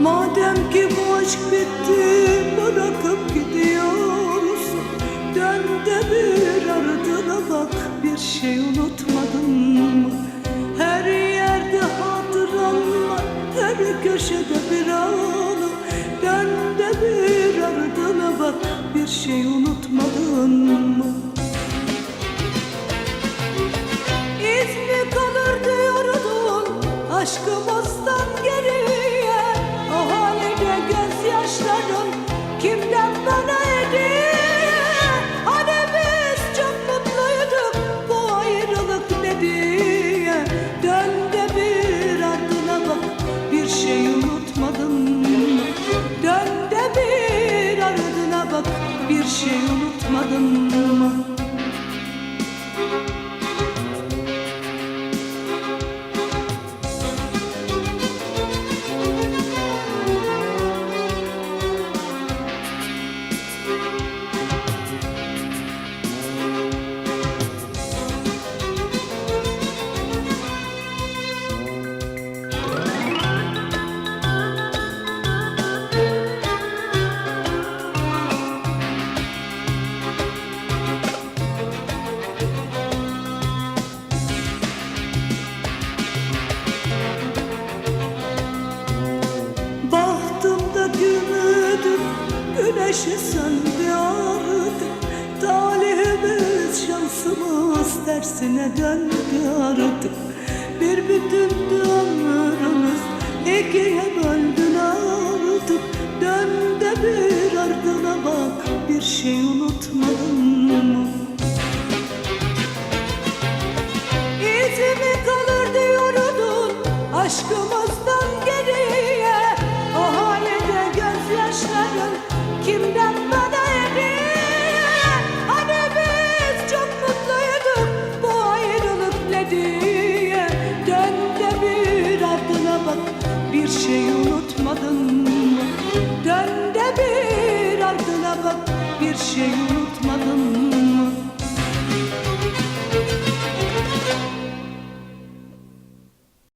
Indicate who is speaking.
Speaker 1: Madem ki bu aşk bitti bırakıp gidiyorsun Dön de bir ardına bak bir şey unutmadın mı? Her yerde hatıran var her köşede bir anı Dön de bir ardına bak bir şey unutmadın mı? İz mi kalır diyordun aşkımızdan unutmadın Güneşi söndü artık Talihimiz şansımız Tersine döndü artık. Bir bütündü ömrümüz ikiye böldün artık. Dön de bir ardına bak Bir şey unutmadın mı? İzimi kalır diyordun aşkımızdan kimden bana hediye Hani biz çok mutluyduk bu ayrılık ne diye? Dön de bak bir şey unutmadın mı? Dön bak bir şey unutmadın mı